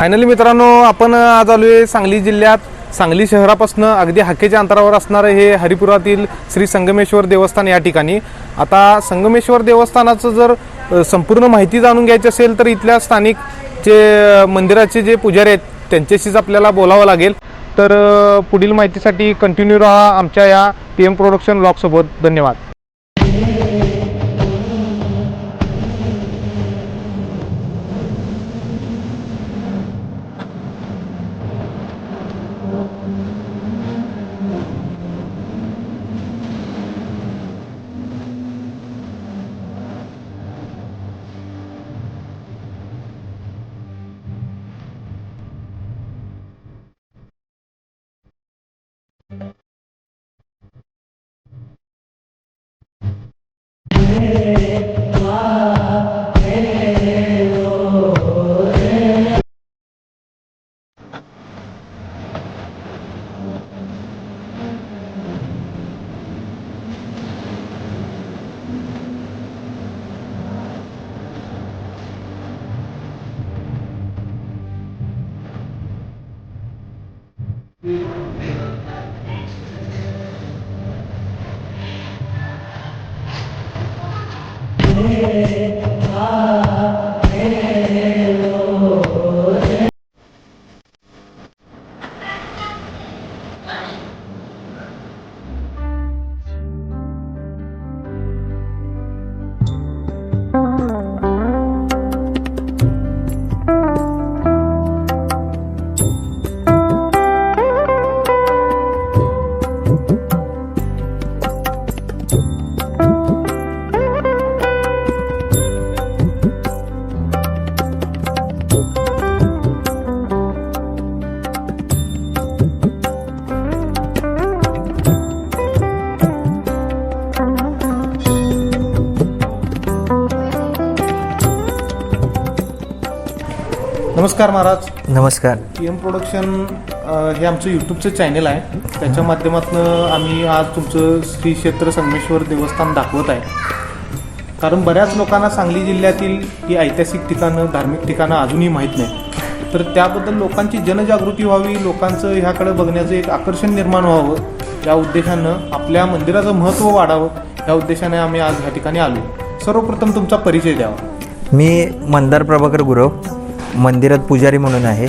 Finally मित्रांनो आपण आज आलो आहे सांगली जिल्ह्यात. सांगली शहरापासून अगदी हाकेच्या अंतरावर असणारं हे हरिपुरातील श्री संगमेश्वर देवस्थान या ठिकाणी. आता संगमेश्वर देवस्थानाचं जर संपूर्ण माहिती जाणून घ्यायची असेल तर इथल्या स्थानिक जे मंदिराचे जे पुजारी आहेत त्यांच्याशीच आपल्याला बोलावं लागेल. तर पुढील माहितीसाठी कंटिन्यू राहा आमच्या या पी एम प्रोडक्शन ब्लॉगसोबत धन्यवाद. Hey. Hare नमस्कार महाराज. नमस्कार. पी एम प्रोडक्शन अ, हे आमचं यूट्यूबचं चॅनल आहे. त्याच्या माध्यमातून आम्ही आज तुमचं श्री क्षेत्र संगमेश्वर देवस्थान दाखवत आहे. कारण बऱ्याच लोकांना सांगली जिल्ह्यातील ही ऐतिहासिक ठिकाणं धार्मिक ठिकाणं अजूनही माहीत नाही. तर त्याबद्दल लोकांची जनजागृती व्हावी लोकांचं ह्याकडे बघण्याचं एक आकर्षण निर्माण व्हावं या उद्देशानं आपल्या मंदिराचं महत्त्व वाढावं या उद्देशाने आम्ही आज ह्या ठिकाणी आलो. सर्वप्रथम तुमचा परिचय द्यावा. मी मंदार प्रभाकर गुरव. मंदिरात पुजारी म्हणून आहे.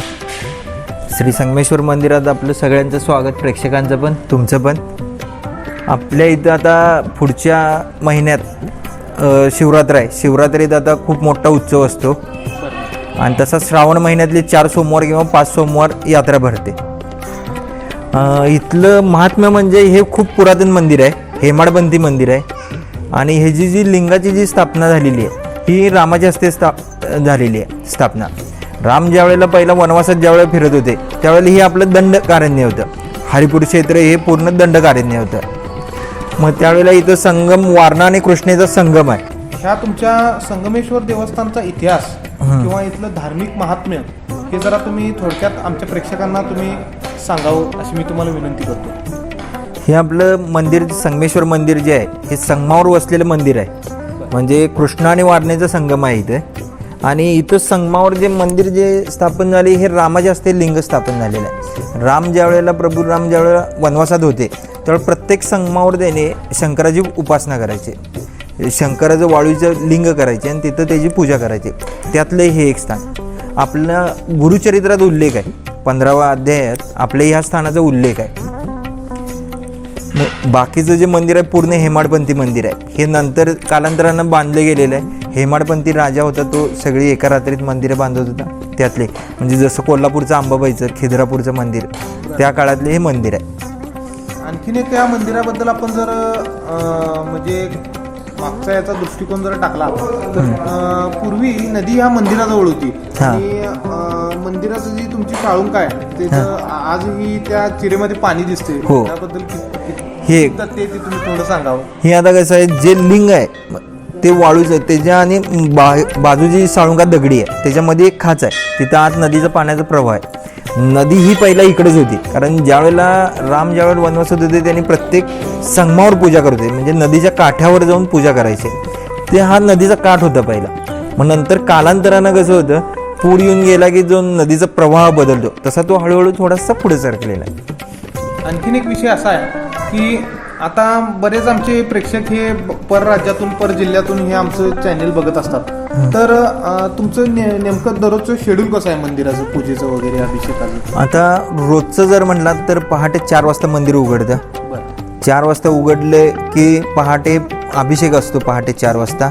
श्री संगमेश्वर मंदिरात आपलं सगळ्यांचं स्वागत प्रेक्षकांचं पण तुमचं पण. आपल्या इथं आता पुढच्या महिन्यात शिवरात्र आहे. शिवरात्रीत आता खूप मोठा उत्सव असतो. आणि तसा श्रावण महिन्यातले चार सोमवार किंवा पाच सोमवार यात्रा भरते. इथलं महात्म्य म्हणजे हे खूप पुरातन मंदिर आहे. हेमाडबंती मंदिर आहे. आणि हे जी जी लिंगाची जी स्थापना झालेली आहे ही रामाच्या हस्ते स्था झालेली आहे स्थापना. राम ज्या वेळेला पहिला वनवासात ज्या वेळेला फिरत होते त्यावेळेला हे आपलं दंडकारण्य होतं. हरिपूर क्षेत्र हे पूर्ण दंडकारण्य होतं. मग त्यावेळेला इथं संगम वारणा आणि कृष्णेचा संगम आहे. ह्या तुमच्या संगमेश्वर देवस्थानचा इतिहास किंवा इथलं धार्मिक महात्म्य हे जरा तुम्ही थोडक्यात आमच्या प्रेक्षकांना तुम्ही सांगावं अशी मी तुम्हाला विनंती करतो. हे आपलं मंदिर संगमेश्वर मंदिर जे आहे हे संगमावर वसलेलं मंदिर आहे. म्हणजे कृष्णा आणि वारणेचा संगम आहे इथे. आणि इथं संगमावर जे मंदिर जे स्थापन झाले हे रामाचे असते लिंग स्थापन झालेलं आहे. राम ज्या वेळेला प्रभू राम ज्या वेळेला वनवासात होते त्यावेळेला प्रत्येक संगमावर त्याने शंकराची उपासना करायची. शंकराचं वाळूचं लिंग करायचे आणि तिथं त्याची पूजा करायची. त्यातलं हे एक स्थान. आपल्या गुरुचरित्रात उल्लेख आहे. पंधरावा अध्यायात आपल्या ह्या स्थानाचा उल्लेख आहे. बाकीचं जे मंदिर आहे पूर्ण हेमाडपंथी मंदिर आहे. हे नंतर कालांतरानं बांधलं गेलेलं आहे. हेमाडपंथी राजा होता तो सगळी एका रात्रीत मंदिरं बांधत होता. त्यातले म्हणजे जसं कोल्हापूरचं अंबाबाईचं खिद्रापूरचं मंदिर त्या काळातले हे मंदिर आहे. आणखीन एक त्या मंदिराबद्दल आपण जर म्हणजे मागचा याचा दृष्टिकोन जर टाकला तर पूर्वी नदी ह्या मंदिराजवळ होती. आणि मंदिराचं जी तुमची काळुंका आहे त्याचं आजही त्या चिरेमध्ये पाणी दिसते हो. त्याबद्दल हे ते ते तुम्ही थोडं सांगावं? हे आता कसं आहे जे लिंग आहे ते वाळूचं आहे त्याच्या आणि बा बाजूची साळुंका दगडी आहे. त्याच्यामध्ये एक खाच आहे. तिथं आत नदीचा पाण्याचा प्रवाह आहे. नदी ही पहिला इकडेच होती. कारण ज्यावेळेला राम ज्यावेळेला वनवासात होते त्यांनी प्रत्येक संगमावर पूजा करत होते. म्हणजे नदीच्या काठावर जाऊन पूजा करायचे. ते हा नदीचा काठ होता पहिला. मग नंतर कालांतरानं कसं होतं पूर येऊन गेला की जो नदीचा प्रवाह बदलतो. तसा तो हळूहळू थोडासा पुढे सरकलेला आहे. आणखीन एक विषय असा आहे की आता बरेच आमचे प्रेक्षक हे पर राज्यातून पर जिल्ह्यातून हे आमचं चॅनेल बघत असतात. तर अं, तुमचं ने- नेमकं दररोजचं शेड्यूल कसं आहे मंदिराचं पूजेचं वगैरे अभिषेकाचं? आता रोजचं जर म्हणलात तर पहाटे चार वाजता मंदिर उघडतं. बरं. चार वाजता उघडले की पहाटे अभिषेक असतो पहाटे चार वाजता.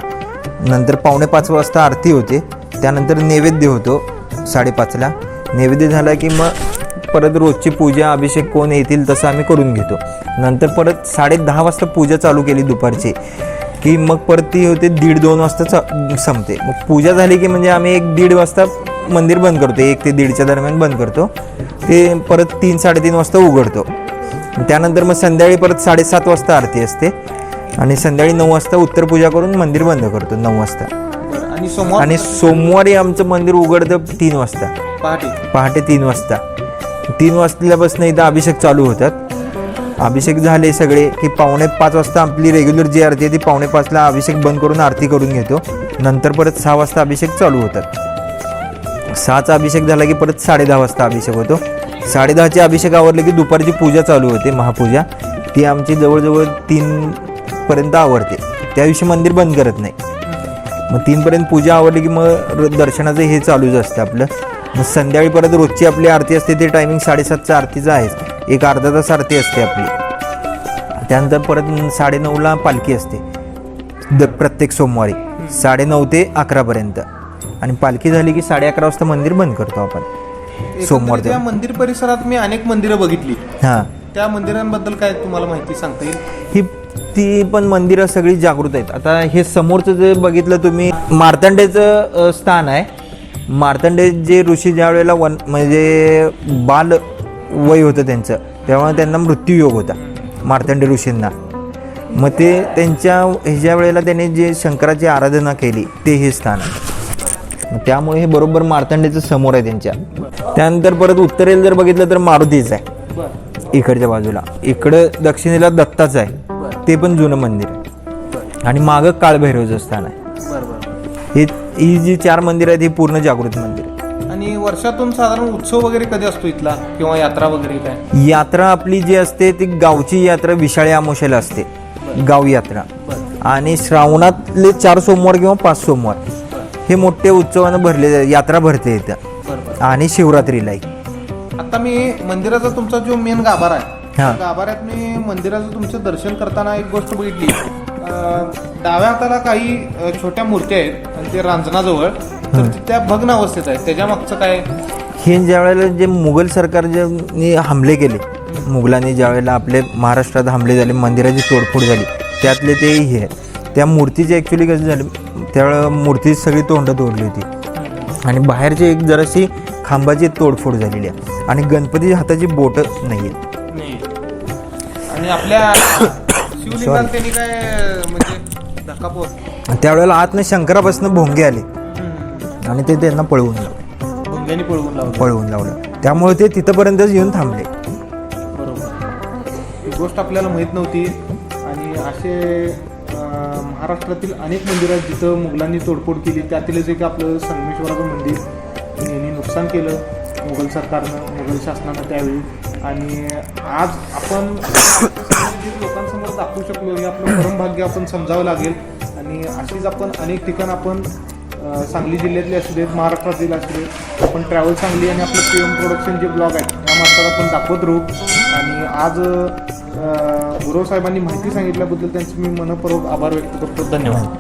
नंतर पावणे पाच वाजता आरती होते. त्यानंतर नैवेद्य होतो साडेपाचला. नैवेद्य झाला की मग परत रोजची पूजा अभिषेक कोण येतील तसं आम्ही करून घेतो. नंतर परत साडे दहा वाजता पूजा चालू केली दुपारची की मग परत ती होते दीड दोन वाजता चा- संपते. मग पूजा झाली की म्हणजे आम्ही एक दीड वाजता मंदिर बंद करतो एक ते दीडच्या दरम्यान बंद करतो. ते परत तीन साडेतीन वाजता उघडतो. त्यानंतर मग संध्याकाळी परत साडेसात वाजता आरती असते. आणि संध्याकाळी नऊ वाजता उत्तर पूजा करून मंदिर बंद करतो नऊ वाजता. आणि सोमवार? आणि सोमवारी आमचं मंदिर उघडतं तीन वाजता. पहाटे. पहाटे तीन वाजता. तीन वाजल्यापासून इथं अभिषेक चालू होतात. अभिषेक झाले सगळे की पावणे पाच वाजता आपली रेग्युलर जी आरती आहे ती पावणे पाचला अभिषेक बंद करून आरती करून घेतो. नंतर परत सहा वाजता अभिषेक चालू होतात. सहाचा अभिषेक झाला की परत साडे दहा वाजता अभिषेक होतो. साडेदहाचे अभिषेक आवरले की दुपारची पूजा चालू होते महापूजा. ती आमची जवळजवळ तीनपर्यंत आवडते त्या दिवशी मंदिर बंद करत नाही. मग तीनपर्यंत पूजा आवडली की मग र- दर्शनाचं हे चालूच असतं आपलं. संध्याकाळी परत रोजची आपली आरती असते ते टायमिंग साडेसातचं आरतीचं आहेच. एक अर्धा तास आरती असते आपली. त्यानंतर परत साडेनऊला पालखी असते. द प्रत्येक सोमवारी साडेनऊ ते अकरापर्यंत. आणि पालखी झाली की साडे अकरा वाजता मंदिर बंद करतो आपण. सोमवार एकंदरीत या मंदिर परिसरात मी अनेक मंदिरं बघितली. हां. त्या मंदिरांबद्दल काय तुम्हाला माहिती सांगता येईल? ही ती पण मंदिरं सगळी जागृत आहेत. आता हे समोरचं जे बघितलं तुम्ही मार्तंडेचं स्थान आहे. मार्तंडे जे ऋषी ज्या वेळेला वन म्हणजे बाल वय होतं त्यांचं तेव्हा त्यांना मृत्यूयोग होता मार्तंडे ऋषींना. मग ते त्यांच्या ह्याच्या वेळेला त्यांनी जे शंकराची आराधना केली ते हे स्थान आहे. त्यामुळे हे बरोबर मार्तंडेचं समोर आहे त्यांच्या. त्यानंतर परत उत्तरेला जर बघितलं तर मारुतीच आहे. इकडच्या बाजूला. इकडं दक्षिणेला दत्ताचं आहे. ते पण जुनं मंदिर आहे. आणि मागं काळभैरवचं स्थान आहे. हे जी चार मंदिर आहेत ही पूर्ण जागृत मंदिर आहे आणि वर्षातून साधारण उत्सव वगैरे कधी असतो इथला? किंवा यात्रा वगैरे काय? यात्रा आपली जी असते ती गावची यात्रा विशाळी आमोशाला असते. गाव यात्रा. आणि श्रावणातले चार सोमवार किंवा पाच सोमवार हे मोठे उत्सवानं भरले यात्रा भरते इथं. आणि शिवरात्रीलाही. आता मी मंदिराचा तुमचा जो मेन गाभारा आहे हा. त्या गाभाऱ्यात मी मंदिराचं तुमचं दर्शन करताना एक गोष्ट बघितली. डाव्या हाताला काही अं, छोट्या मूर्त्या आहेत आणि ते रांजणाजवळ तर ते त्या भग्न अवस्थेत आहेत. त्याच्या मागचं काय? हे ज्या वेळेला जे मुघल सरकार जे हमले केले मुघलांनी ज्या वेळेला आपले महाराष्ट्रात हमले झाले मंदिराची तोडफोड झाली त्यातले ते हे आहे. त्या मूर्तीचे ॲक्च्युली कसं झालं? त्यावेळेला मूर्ती सगळी तोंड तोडली होती. आणि बाहेरची एक जराशी खांबाची तोडफोड झालेली आहे. आणि गणपतीच्या हाताची बोटं नाही आहेत आणि आपल्या शिवलिंगात त्यांनी काय अं, म्हणजे त्यावेळेला आतनं शंकरापासून भोंगे आले. आणि ते त्यांना पळवून लावले. भंग्यानी पळवून लावलं. पळवून लावलं. त्यामुळे ते तिथंपर्यंतच येऊन थांबले. बरोबर. ही गोष्ट आपल्याला माहीत नव्हती. आणि असे अं, महाराष्ट्रातील अनेक मंदिरं आहेत जिथं मुघलांनी तोडफोड केली. त्यातीलच एक आपलं संगमेश्वराचं मंदिर यांनी नुकसान केलं मुघल सरकारनं मुघल शासनानं त्यावेळी. आणि आज आपण मंदिर लोकांसमोर दाखवू शकलो हे आपलं परमभाग्य आपण समजावं लागेल. आणि अशीच आपण अनेक ठिकाण आपण सांगली जिल्ह्यातले असू देत महाराष्ट्रातील असू देत आपण ट्रॅव्हल सांगली आणि आपलं पी एम प्रोडक्शन जे ब्लॉग आहेत त्या मार्फत आपण दाखवत राहू. आणि आज गुरव साहेबांनी माहिती सांगितल्याबद्दल त्यांचे मी मनपूर्वक आभार व्यक्त करतो. धन्यवाद.